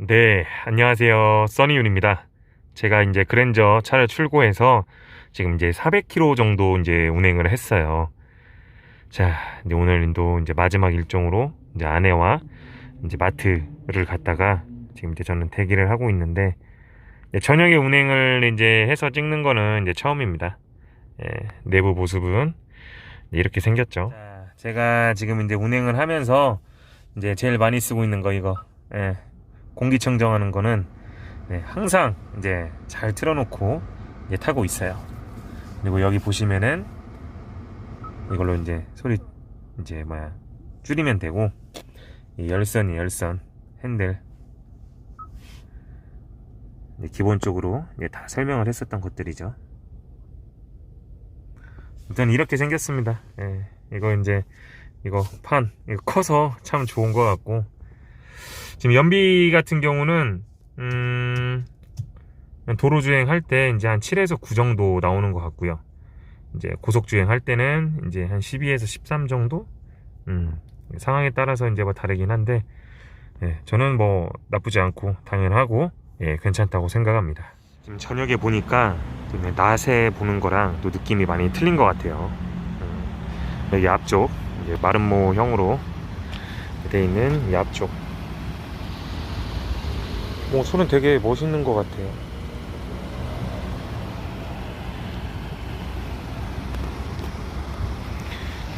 네, 안녕하세요. 써니윤입니다. 제가 이제 그랜저 차를 출고해서 지금 이제 400km 정도 이제 운행을 했어요. 자, 이제 오늘도 이제 마지막 일정으로 이제 아내와 이제 마트를 갔다가 지금 이제 저는 대기를 하고 있는데 저녁에 운행을 이제 해서 찍는 거는 이제 처음입니다. 예, 내부 모습은 이렇게 생겼죠. 자, 제가 지금 이제 운행을 하면서 이제 제일 많이 쓰고 있는 거 이거 예, 공기청정하는 거는 네, 항상 이제 잘 틀어놓고 이제 타고 있어요. 그리고 여기 보시면은 이걸로 이제 소리 이제 뭐야 줄이면 되고 이 열선이 열선 핸들 이제 기본적으로 이제 다 설명을 했었던 것들이죠. 일단 이렇게 생겼습니다. 예, 이거 이제 이거 판 이거 커서 참 좋은 것 같고 지금 연비 같은 경우는 음 도로 주행할 때 이제 한 7에서 9 정도 나오는 것 같고요. 이제 고속 주행할 때는 이제 한 12에서 13 정도 음 상황에 따라서 이제 뭐 다르긴 한데 예, 저는 뭐 나쁘지 않고 당연하고 예, 괜찮다고 생각합니다. 지금 저녁에 보니까 좀 낮에 보는 거랑 또 느낌이 많이 틀린 것 같아요. 음, 여기 앞쪽 마름모형으로 돼 있는 이 앞쪽. 뭐 손은 되게 멋있는 것 같아요.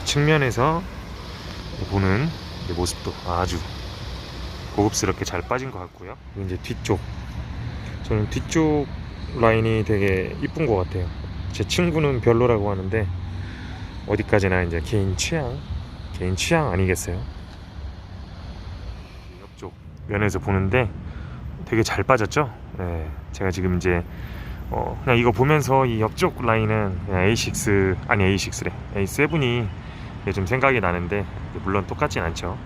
측면에서 보는 이 모습도 아주 고급스럽게 잘 빠진 것 같고요. 이제 뒤쪽. 저는 뒤쪽 라인이 되게 이쁜 것 같아요. 제 친구는 별로라고 하는데 어디까지나 이제 개인 취향, 개인 취향 아니겠어요? 옆쪽 면에서 보는데 되게 잘 빠졌죠? 네, 제가 지금 이제 어, 그냥 이거 보면서 이 옆쪽 라인은 그냥 A6 아니 A6래 A7이 좀 생각이 나는데 물론 똑같진 않죠.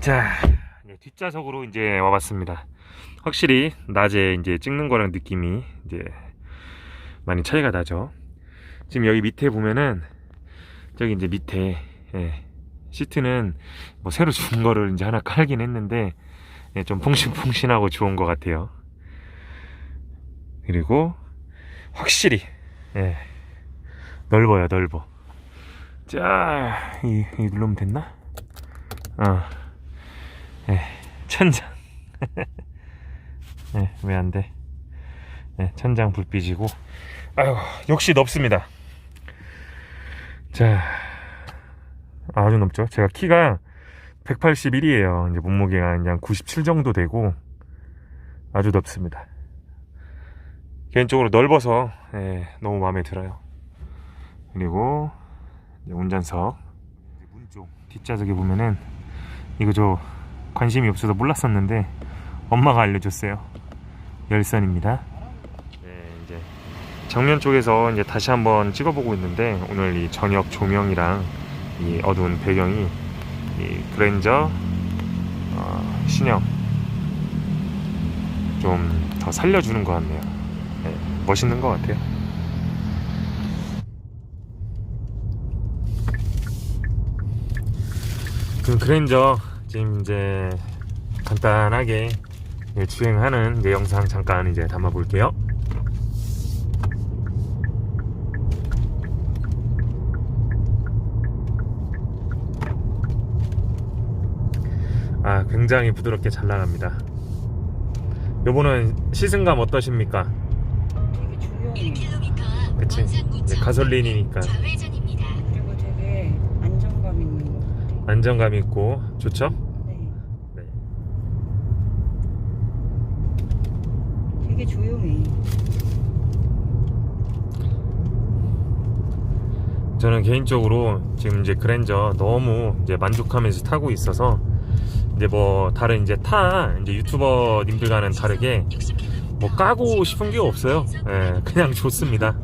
자, 뒷좌석으로 이제 와봤습니다. 확실히 낮에 이제 찍는 거랑 느낌이 이제 많이 차이가 나죠. 지금 여기 밑에 보면은 저기 이제 밑에 예, 시트는 뭐 새로 준 거를 이제 하나 깔긴 했는데 예, 좀 퐁신퐁신하고 좋은 것 같아요. 그리고 확실히 예, 넓어요, 넓어. 자, 이, 이 누르면 됐나? 어. 예, 천장. 예, 왜 안 돼? 예, 천장 불빛이고. 아유, 역시 넓습니다. 자, 아주 넓죠? 제가 키가 181이에요. 이제 몸무게가 이제 한97 정도 되고, 아주 넓습니다. 개인적으로 넓어서, 예, 너무 마음에 들어요. 그리고, 운전석. 문쪽 뒷좌석에 보면은, 이거 저, 관심이 없어서 몰랐었는데 엄마가 알려줬어요. 열선입니다. 네, 이제 정면 쪽에서 이제 다시 한번 찍어보고 있는데 오늘 이 저녁 조명이랑 이 어두운 배경이 이 그랜저 어, 신형 좀 더 살려주는 것 같네요. 네, 멋있는 것 같아요. 그 그랜저 지금 이제 간단하게 주행하는 이제 영상 잠깐 이제 담아 볼게요. 아, 굉장히 부드럽게 잘 나갑니다. 요거는 시승감 어떠십니까? 되게 조용해. 그치? 이제 가솔린이니까 그리고 되게 안정감 있는 것 같아. 안정감 있고 좋죠? 네. 네. 되게 조용해. 저는 개인적으로 지금 이제 그랜저 너무 이제 만족하면서 타고 있어서 이제 뭐 다른 이제 타 이제 유튜버님들과는 다르게 뭐 까고 싶은 게 없어요. 예, 그냥 좋습니다.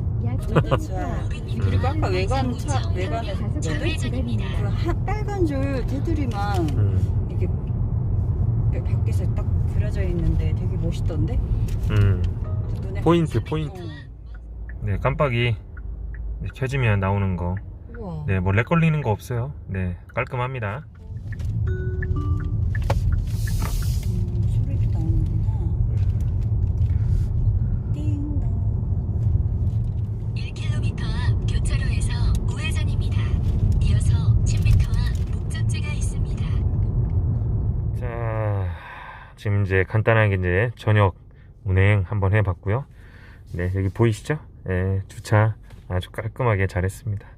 자, 그리고 아까 외관 차 외관에. 그 하- 빨간 줄 테두리만 음, 이게 밖에서 딱 그려져 있는데 되게 멋있던데. 음. 눈에 포인트, 확- 포인트. 어. 네, 깜빡이 켜지면 나오는 거. 우와. 네, 뭐 렉 걸리는 거 없어요. 네, 깔끔합니다. 지금 이제 간단하게 이제 저녁 운행 한번 해봤고요. 네, 여기 보이시죠? 네, 주차 아주 깔끔하게 잘했습니다.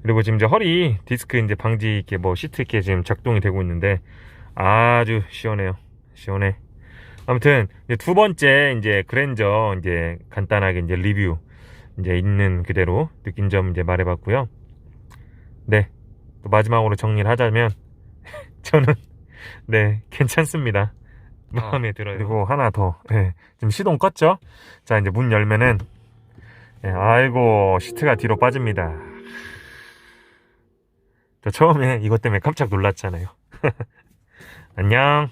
그리고 지금 이제 허리 디스크 이제 방지 이렇게 뭐 시트 이렇게 지금 작동이 되고 있는데 아주 시원해요. 시원해. 아무튼 이제 두 번째 이제 그랜저 이제 간단하게 이제 리뷰 이제 있는 그대로 느낀 점 이제 말해봤고요. 네. 또 마지막으로 정리를 하자면 저는 네 괜찮습니다. 마음에 들어요. 그리고 하나 더. 네, 지금 시동 껐죠? 자 이제 문 열면은 네, 아이고 시트가 뒤로 빠집니다. 저 처음에 이것 때문에 깜짝 놀랐잖아요. 안녕.